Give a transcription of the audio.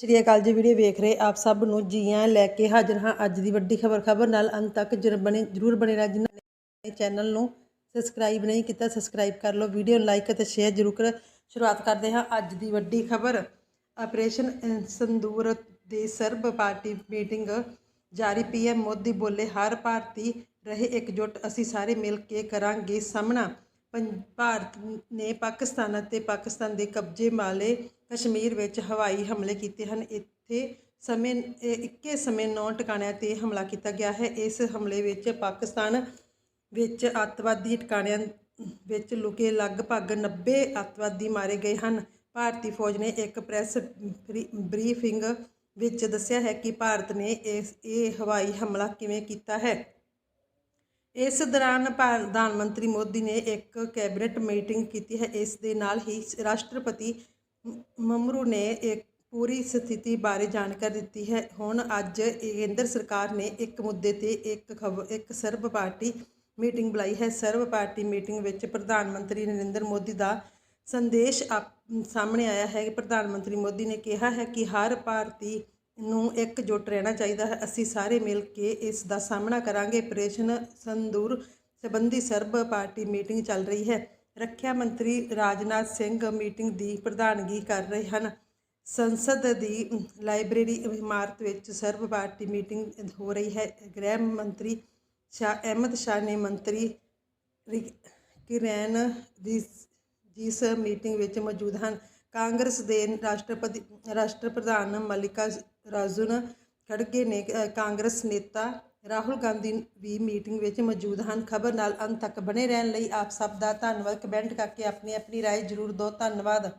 ਸ਼੍ਰੀ ਅਕਾਲ ਜੀ ਵੀਡੀਓ ਵੇਖ ਰਹੇ ਆਪ ਸਭ ਨੂੰ ਜੀਆਂ ਲੈ ਕੇ ਹਾਜ਼ਰ ਹਾਂ ਅੱਜ ਦੀ ਵੱਡੀ ਖਬਰ ਖਬਰ ਨਾਲ ਅੰਤ ਤੱਕ ਜਰ ਬਣੇ, ਜਰੂਰ ਬਣੇ ਰਹਿ। ਜਿਨ੍ਹਾਂ ਨੇ ਚੈਨਲ ਨੂੰ ਸਬਸਕ੍ਰਾਈਬ ਨਹੀਂ ਕੀਤਾ ਸਬਸਕ੍ਰਾਈਬ ਕਰ ਲਓ, ਵੀਡੀਓ ਲਾਈਕ ਅਤੇ ਸ਼ੇਅਰ ਜਰੂਰ ਕਰ। ਸ਼ੁਰੂਆਤ ਕਰਦੇ ਹਾਂ ਅੱਜ ਦੀ ਵੱਡੀ ਖਬਰ। ਆਪਰੇਸ਼ਨ ਸੰਦੂਰ ਦੀ ਸਰਬ ਪਾਰਟੀ ਮੀਟਿੰਗ ਜਾਰੀ ਪੀਐਮ ਮੋਦੀ ਬੋਲੇ, ਹਰ ਭਾਰਤੀ ਰਹੇ ਇਕਜੁੱਟ, ਅਸੀਂ ਸਾਰੇ ਮਿਲ ਕੇ ਕਰਾਂਗੇ ਸਾਹਮਣਾ। ਭਾਰਤ ਨੇ ਪਾਕਿਸਤਾਨ ਅਤੇ ਪਾਕਿਸਤਾਨ ਦੇ ਕਬਜ਼ੇ ਵਾਲੇ ਕਸ਼ਮੀਰ ਵਿੱਚ ਹਵਾਈ ਹਮਲੇ ਕੀਤੇ ਹਨ। ਇੱਥੇ ਸਮੇਂ, ਇਹ ਇੱਕੇ ਸਮੇਂ ਨੌ ਟਿਕਾਣਿਆਂ ਤੇ ਹਮਲਾ ਕੀਤਾ ਗਿਆ ਹੈ। ਇਸ ਹਮਲੇ ਵਿੱਚ ਪਾਕਿਸਤਾਨ ਵਿੱਚ ਅੱਤਵਾਦੀ ਟਿਕਾਣਿਆਂ ਵਿੱਚ ਲੁਕੇ ਲਗਭਗ 90 ਅੱਤਵਾਦੀ ਮਾਰੇ ਗਏ ਹਨ। ਭਾਰਤੀ ਫੌਜ ਨੇ ਇੱਕ ਪ੍ਰੈਸ ਬਰੀ- ਬਰੀਫਿੰਗ ਵਿੱਚ ਦੱਸਿਆ ਹੈ ਕਿ ਭਾਰਤ ਨੇ ਇਸ, ਇਹ ਹਵਾਈ ਹਮਲਾ ਕਿਵੇਂ ਕੀਤਾ ਹੈ। ਇਸ ਦੌਰਾਨ ਪ੍ਰਧਾਨ ਮੰਤਰੀ ਮੋਦੀ ਨੇ ਇੱਕ ਕੈਬਨਿਟ ਮੀਟਿੰਗ ਕੀਤੀ ਹੈ। ਇਸ ਦੇ ਨਾਲ ਹੀ ਰਾਸ਼ਟਰਪਤੀ ਮਮਰੂ ਨੇ ਇੱਕ ਪੂਰੀ ਸਥਿਤੀ ਬਾਰੇ ਜਾਣਕਾਰੀ ਦਿੱਤੀ ਹੈ। ਹੁਣ ਅੱਜ ਕੇਂਦਰ ਸਰਕਾਰ ਨੇ ਇੱਕ ਮੁੱਦੇ ਤੇ ਇੱਕ ਖਬਰ ਇੱਕ ਸਰਬ ਪਾਰਟੀ ਮੀਟਿੰਗ ਬੁਲਾਈ ਹੈ। ਸਰਬ ਪਾਰਟੀ ਮੀਟਿੰਗ ਵਿੱਚ ਪ੍ਰਧਾਨ ਮੰਤਰੀ ਨਰਿੰਦਰ ਮੋਦੀ ਦਾ ਸੰਦੇਸ਼ ਆਪ- ਸਾਹਮਣੇ ਆਇਆ ਹੈ। ਕਿ ਪ੍ਰਧਾਨ ਮੰਤਰੀ ਮੋਦੀ ਨੇ ਕਿਹਾ ਹੈ ਕਿ ਹਰ ਭਾਰਤੀ ਨੂੰ ਇਕਜੁੱਟ ਰਹਿਣਾ ਚਾਹੀਦਾ ਹੈ। ਅਸੀਂ ਸਾਰੇ ਮਿਲ ਕੇ ਇਸ ਦਾ ਸਾਹਮਣਾ ਕਰਾਂਗੇ। ਆਪਰੇਸ਼ਨ ਸੰਦੂਰ ਸੰਬੰਧੀ ਸਰਬ ਪਾਰਟੀ ਮੀਟਿੰਗ ਚੱਲ ਰਹੀ ਹੈ। ਰੱਖਿਆ ਮੰਤਰੀ ਰਾਜਨਾਥ ਸਿੰਘ ਮੀਟਿੰਗ ਦੀ ਪ੍ਰਧਾਨਗੀ ਕਰ ਰਹੇ ਹਨ। ਸੰਸਦ ਦੀ ਲਾਇਬ੍ਰੇਰੀ ਇਮਾਰਤ ਵਿੱਚ ਸਰਬ ਪਾਰਟੀ ਮੀਟਿੰਗ ਹੋ ਰਹੀ ਹੈ। ਗ੍ਰਹਿ ਮੰਤਰੀ ਸ਼ਾਹ ਅਹਿਮਦ ਸ਼ਾਹ ਨੇ ਮੰਤਰੀ ਰਿ- ਕਿਰੈਨ ਰਿਸ ਜਿਸ ਮੀਟਿੰਗ ਵਿੱਚ ਮੌਜੂਦ ਹਨ। ਕਾਂਗਰਸ ਦੇ ਰਾਸ਼ਟਰਪਤੀ ਰਾਸ਼ਟਰ ਪ੍ਰਧਾਨ ਮਲਿਕਾ ਰਾਜੁਨ ਖੜਗੇ ਨੇ ਅ, ਕਾਂਗਰਸ ਨੇਤਾ ਰਾਹੁਲ ਗਾਂਧੀ ਵੀ ਮੀਟਿੰਗ ਵਿੱਚ ਮੌਜੂਦ ਹਨ ਖਬਰ ਨਾਲ ਅੰਤ ਤੱਕ ਬਣੇ ਰਹਿਣ ਲਈ ਆਪ ਸਭ ਦਾ ਧੰਨਵਾਦ ਕਮੈਂਟ ਕਰਕੇ ਆਪਣੀ ਆਪਣੀ رائے ਜ਼ਰੂਰ ਦਿਓ ਧੰਨਵਾਦ